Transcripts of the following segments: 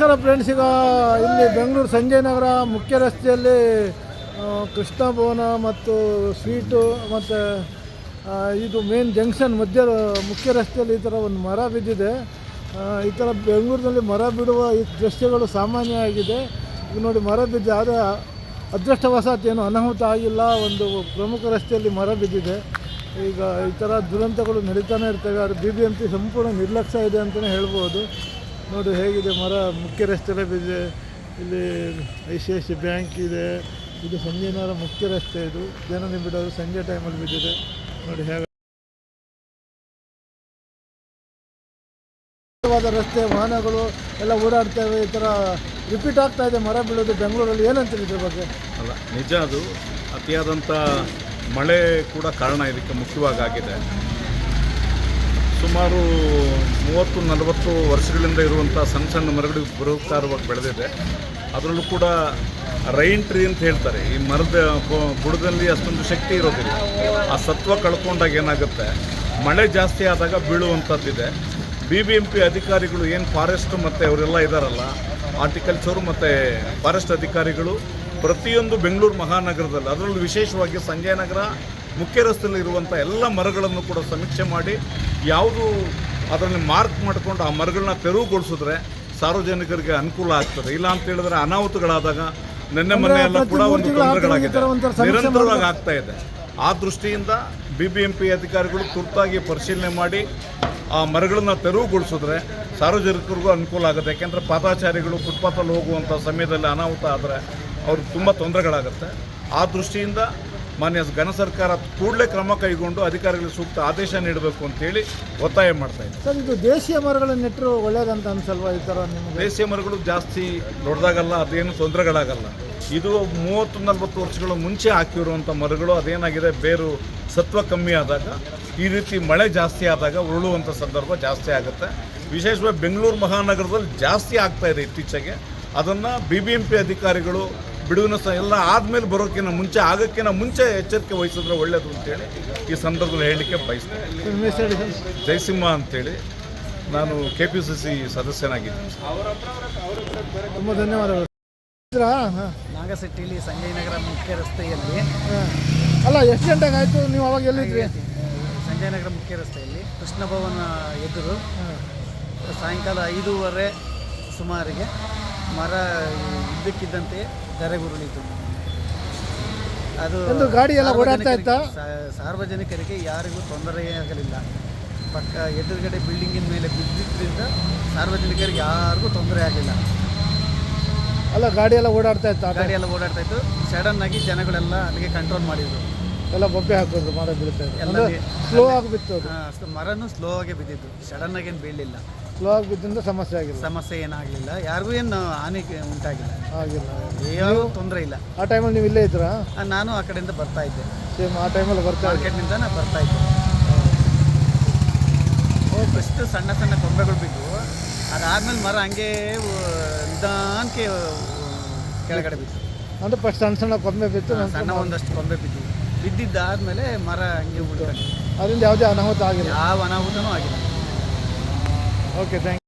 ನಮಸ್ಕಾರ ಫ್ರೆಂಡ್ಸ್ ಈಗ ಇಲ್ಲಿ ಬೆಂಗಳೂರು ಸಂಜಯ್ ನಗರ ಮುಖ್ಯ ರಸ್ತೆಯಲ್ಲಿ ಕೃಷ್ಣ ಭವನ ಮತ್ತು ಸ್ವೀಟು ಮತ್ತು ಇದು ಮೇನ್ ಜಂಕ್ಷನ್ ಮಧ್ಯ, ಮುಖ್ಯ ರಸ್ತೆಯಲ್ಲಿ ಈ ಥರ ಒಂದು ಮರ ಬಿದ್ದಿದೆ. ಈ ಥರ ಬೆಂಗಳೂರಿನಲ್ಲಿ ಮರ ಬಿಡುವ ಈ ದೃಶ್ಯಗಳು ಸಾಮಾನ್ಯ ಆಗಿದೆ ಈಗ ನೋಡಿ ಮರ ಬಿದ್ದ ಆದರೆ ಅದೃಷ್ಟವಶಾತ್ ಏನು ಅನಾಹುತ ಆಗಿಲ್ಲ, ಒಂದು ಪ್ರಮುಖ ರಸ್ತೆಯಲ್ಲಿ ಮರ ಬಿದ್ದಿದೆ. ಈಗ ಈ ಥರ ದುರಂತಗಳು ನಡೀತಾನೆ ಇರ್ತವೆ, ಆದರೆ ಬಿ ಬಿ ಎಂ ಪಿ ಸಂಪೂರ್ಣ ನಿರ್ಲಕ್ಷ್ಯ ಇದೆ ಅಂತಲೇ ಹೇಳ್ಬೋದು. ನೋಡಿ ಹೇಗಿದೆ ಮರ, ಮುಖ್ಯ ರಸ್ತೆಯಲ್ಲೇ ಬಿದ್ದಿದೆ ಇಲ್ಲಿ I C I C bank ಇದೆ. ಇದು ಸಂಜೆನಾರ ಮುಖ್ಯ ರಸ್ತೆ ಇದು. ಜನ ಬಿಡೋದು ಸಂಜೆ ಟೈಮಲ್ಲಿ ಬಿದ್ದಿದೆ. ನೋಡಿ ಹೇಗೆ ರಸ್ತೆ, ವಾಹನಗಳು ಎಲ್ಲ ಓಡಾಡ್ತವೆ ಈ ಥರ ರಿಪೀಟ್ ಆಗ್ತಾ ಇದೆ. ಮರ ಬೀಳೋದು ಬೆಂಗಳೂರಲ್ಲಿ. ಏನಂತೀರಿ ಇದ್ರ ಬಗ್ಗೆ? ಅಲ್ಲ, ನಿಜ ಅದು. ಅತಿಯಾದಂಥ ಮಳೆ ಕೂಡ ಕಾರಣ ಇದಕ್ಕೆ ಮುಖ್ಯವಾಗಿ ಆಗಿದೆ. ಸುಮಾರು ಮೂವತ್ತು, ನಲವತ್ತು ವರ್ಷಗಳಿಂದ ಇರುವಂಥ ಸಣ್ಣ ಸಣ್ಣ ಮರಗಳು ಬೃಹತ್ಕಾರವಾಗಿ ಬೆಳೆದಿದೆ. ಅದರಲ್ಲೂ ಕೂಡ ರೈನ್ ಟ್ರೀ ಅಂತ ಹೇಳ್ತಾರೆ. ಈ ಮರದ ಬುಡದಲ್ಲಿ ಅಷ್ಟೊಂದು ಶಕ್ತಿ ಇರೋದಿಲ್ಲ. ಆ ಸತ್ವ ಕಳ್ಕೊಂಡಾಗ ಏನಾಗುತ್ತೆ? ಮಳೆ ಜಾಸ್ತಿ ಆದಾಗ ಬೀಳುವಂಥದ್ದಿದೆ. ಬಿ ಬಿ ಎಂ ಪಿ ಅಧಿಕಾರಿಗಳು ಏನು ಫಾರೆಸ್ಟ್ ಮತ್ತು ಅವರೆಲ್ಲ ಇದ್ದಾರಲ್ಲ ಆರ್ಟಿಕಲ್ಚರು ಮತ್ತು ಫಾರೆಸ್ಟ್ ಅಧಿಕಾರಿಗಳು, ಪ್ರತಿಯೊಂದು ಬೆಂಗಳೂರು ಮಹಾನಗರದಲ್ಲಿ, ಅದರಲ್ಲೂ ವಿಶೇಷವಾಗಿ ಸಂಜಯ ನಗರ ಮುಖ್ಯ ರಸ್ತೆಯಲ್ಲಿ ಇರುವಂಥ ಎಲ್ಲ ಮರಗಳನ್ನು ಕೂಡ ಸಮೀಕ್ಷೆ ಮಾಡಿ ಯಾವುದು ಅದರಲ್ಲಿ ಮಾರ್ಕ್ ಮಾಡಿಕೊಂಡು ಆ ಮರಗಳನ್ನ ತೆರವುಗೊಳಿಸಿದ್ರೆ ಸಾರ್ವಜನಿಕರಿಗೆ ಅನುಕೂಲ ಆಗ್ತದೆ. ಇಲ್ಲ ಅಂತ ಹೇಳಿದ್ರೆ ಅನಾಹುತಗಳಾದಾಗ ನಿನ್ನೆ ಮೊನ್ನೆ ಎಲ್ಲ ಕೂಡ ಒಂದು ತೊಂದರೆಗಳಾಗಿದೆ. ನಿರಂತರವಾಗಿ ಆಗ್ತಾ ಇದೆ. ಆ ದೃಷ್ಟಿಯಿಂದ ಬಿ ಬಿ ಎಂ ಪಿ ಅಧಿಕಾರಿಗಳು ತುರ್ತಾಗಿ ಪರಿಶೀಲನೆ ಮಾಡಿ ಆ ಮರಗಳನ್ನು ತೆರವುಗೊಳಿಸಿದ್ರೆ ಸಾರ್ವಜನಿಕರಿಗೂ ಅನುಕೂಲ ಆಗುತ್ತೆ. ಯಾಕೆಂದರೆ ಪಾದಾಚಾರಿಗಳು ಫುಟ್ಪಾತಲ್ಲಿ ಹೋಗುವಂಥ ಸಮಯದಲ್ಲಿ ಅನಾಹುತ ಆದರೆ ಅವ್ರಿಗೆ ತುಂಬ ತೊಂದರೆಗಳಾಗುತ್ತೆ. ಆ ದೃಷ್ಟಿಯಿಂದ ಮಾನ್ಯ ಘನ ಸರ್ಕಾರ ಕೂಡಲೇ ಕ್ರಮ ಕೈಗೊಂಡು ಅಧಿಕಾರಿಗಳಿಗೆ ಸೂಕ್ತ ಆದೇಶ ನೀಡಬೇಕು ಅಂತೇಳಿ ಒತ್ತಾಯ ಮಾಡ್ತಾ ಇದ್ದಾರೆ ಸರ್ ಇದು ದೇಶೀಯ ಮರಗಳನ್ನು ನೆಟ್ಟರು ಒಳ್ಳೇದಂತ ಅನ್ಸಲ್ವಾ ಈ ಥರ ನಿಮಗೆ? ದೇಶೀಯ ಮರಗಳು ಜಾಸ್ತಿ ದೊಡ್ಡದಾಗಲ್ಲ ಅದೇನು ತೊಂದರೆಗಳಾಗಲ್ಲ. ಇದು ಮೂವತ್ತು ನಲವತ್ತು ವರ್ಷಗಳ ಮುಂಚೆ ಹಾಕಿರುವಂಥ ಮರಗಳು ಅದೇನಾಗಿದೆ ಬೇರು ಸತ್ವ ಕಮ್ಮಿ ಆದಾಗ ಈ ರೀತಿ ಮಳೆ ಜಾಸ್ತಿ ಆದಾಗ ಉರುಳುವಂಥ ಸಂದರ್ಭ ಜಾಸ್ತಿ ಆಗುತ್ತೆ. ವಿಶೇಷವಾಗಿ ಬೆಂಗಳೂರು ಮಹಾನಗರದಲ್ಲಿ ಜಾಸ್ತಿ ಆಗ್ತಾ ಇದೆ ಇತ್ತೀಚೆಗೆ. ಅದನ್ನು ಬಿ ಬಿ ಎಂ ಪಿ ಅಧಿಕಾರಿಗಳು ಬಿಡುವಿನ ಸಹ ಎಲ್ಲ ಆದಮೇಲೆ ಬರೋಕ್ಕಿಂತ ಮುಂಚೆ ಆಗೋಕ್ಕಿಂತ ಮುಂಚೆ ಎಚ್ಚರಿಕೆ ವಹಿಸಿದ್ರೆ ಒಳ್ಳೆಯದು ಅಂತೇಳಿ ಈ ಸಂದರ್ಭದಲ್ಲಿ ಹೇಳಲಿಕ್ಕೆ ಬಯಸ್ತೇನೆ. ಜಯಸಿಂಹ ಅಂತೇಳಿ ನಾನು ಕೆ ಪಿ ಸಿ ಸಿ ಸದಸ್ಯನಾಗಿದ್ದೀನಿ ತುಂಬ ಧನ್ಯವಾದಗಳು? ನಾಗಸಟ್ಟಿಲಿ ಸಂಜಯ್ ನಗರ ಮುಖ್ಯ ರಸ್ತೆಯಲ್ಲಿ. ಹಾ. ಅಲ್ಲ ಎಷ್ಟು ಗಂಟೆಗೆ ಆಯಿತು? ನೀವು ಅವಾಗ ಎಲ್ಲಿದ್ರಿ? ಸಂಜಯ್ ನಗರ ಮುಖ್ಯ ರಸ್ತೆಯಲ್ಲಿ ಕೃಷ್ಣ ಭವನ ಎದುರು ಸಾಯಂಕಾಲ ಐದೂವರೆ ಸುಮಾರಿಗೆ ಮರ ಇದ್ದಕ್ಕಿದ್ದಂತೆ ಧರೆಗುರುಳಿತು ಅದು ಒಂದು ಗಾಡಿ ಎಲ್ಲ ಓಡಾಡ್ತಾ ಇತ್ತಾ? ಸಾರ್ವಜನಿಕರಿಗೆ- ಯಾರಿಗೂ ತೊಂದರೆ ಆಗಲಿಲ್ಲ. ತೊಂದರೆಯಾಗಲಿಲ್ಲ ಪಕ್ಕ ಎದುರುಗಡೆ ಬಿಲ್ಡಿಂಗಿನ ಮೇಲೆ ಬಿದ್ದಿದ್ದರಿಂದ ಸಾರ್ವಜನಿಕರಿಗೆ ಯಾರಿಗೂ ತೊಂದರೆ ಆಗಲಿಲ್ಲ. ಅಲ್ಲ ಗಾಡಿ ಎಲ್ಲ ಓಡಾಡ್ತಾ ಇತ್ತು? ಗಾಡಿ ಎಲ್ಲ ಓಡಾಡ್ತಾ ಇತ್ತು. ಸಡನ್ ಆಗಿ ಜನಗಳೆಲ್ಲ ಅಲ್ಲಿಗೆ ಕಂಟ್ರೋಲ್ ಮಾಡಿದ್ರು. ಎಲ್ಲ ಬೊಬ್ಬೆ ಹಾಕೋದು ಮರ ಬೀಳ್ತಾ ಇತ್ತು ಎಲ್ಲ ಸ್ಲೋ ಆಗಿ ಬಿತ್ತು ಮರನೂ ಸ್ಲೋ ಆಗಿ ಬಿದ್ದಿತ್ತು. ಸಡನ್ ಆಗಿ ಏನು ಬೀಳಲಿಲ್ಲ. ಸ್ಲೋ ಆಗಿ ಬಿದ್ದಿಂದ ಸಮಸ್ಯೆ ಆಗಿಲ್ಲ. ಸಮಸ್ಯೆ ಏನಾಗಲಿಲ್ಲ. ಯಾರಿಗೂ ಏನು ಹಾನಿ ಉಂಟಾಗಿಲ್ಲ. ಆಗಿಲ್ಲ ಯಾವ ತೊಂದರೆ ಇಲ್ಲ. ಆ ಟೈಮಲ್ಲಿ ನೀವು ಇಲ್ಲೇ ಇದ್ರಾ ಆ, ನಾನು ಆ ಕಡೆಯಿಂದ ಬರ್ತಾ ಇದ್ದೆ. ಸೇಮ್ ಆ ಟೈಮಲ್ಲಿ ಬರ್ತಾ ಇದ್ರಿ. ಮಾರ್ಕೆಟ್ನಿಂದ ನಾನು ಬರ್ತಾ ಇದ್ದೆ. ಫಸ್ಟ್ ಸಣ್ಣ ಸಣ್ಣ ಕೊಂಬೆಗಳು ಬಿದ್ದು ಅದಾದ್ಮೇಲೆ ಮರ ಹಂಗೆ ನಿಧಾನಕ್ಕೆ ಕೆಳಗಡೆ ಬಿತ್ತು. ಅಂದ್ರೆ ಫಸ್ಟ್ ಸಣ್ಣ ಸಣ್ಣ ಕೊಂಬೆ ಬಿತ್ತು ನಂತರ ಸಣ್ಣ ಒಂದಷ್ಟು ಕೊಂಬೆ ಬಿದ್ದು ಬಿದ್ದಿದ್ದಾದ್ಮೇಲೆ ಮರ ಹಂಗೆ ಉಳ್ಕೊಂಡು ಅದರಿಂದ ಯಾವುದೇ ಅನಾಹುತ ಆಗಿಲ್ಲ? ಯಾವ ಅನಾಹುತನೂ ಆಗಿಲ್ಲ. ಓಕೆ ಥ್ಯಾಂಕ್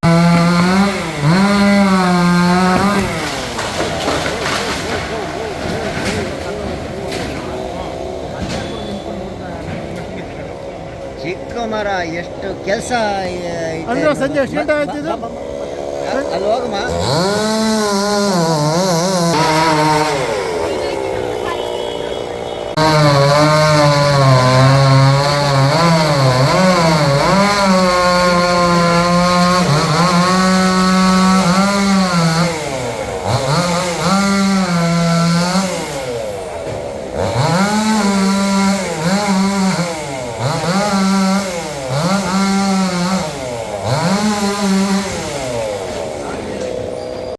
ಚಿಕ್ಕ ಮರ ಎಷ್ಟು ಕೆಲಸ ಅಂದ್ರೆ ಸಂಜೆ ಎಷ್ಟು ಗಂಟೆ ಆಯ್ತು ಅಲ್ಲಿ ಹೋಗಮ್ಮ